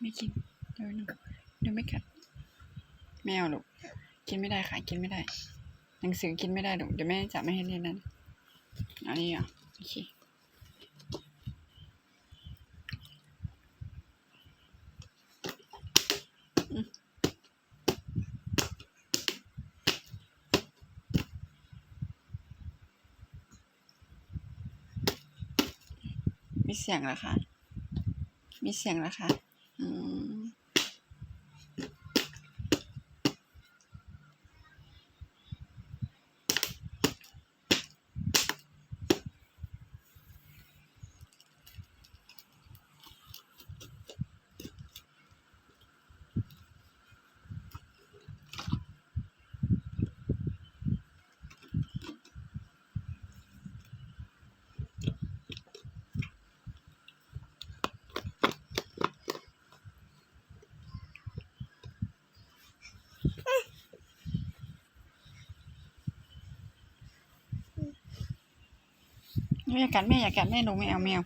ไม่กินเดี๋ยวหนูเดี๋ยวไม่กัดไม่เอาลูกกินไม่ได้ค่ะกินไม่ได้ หนังสือกินไม่ได้ลูกเดี๋ยวแม่จะไม่ให้เรียนนั้นอันนี้อะโอเคมีเสียงเหรอคะมีเสียงเหรอคะ อืม ไม่อยากกัดแม่อยากกัดแม่หนูไม่เอาแมว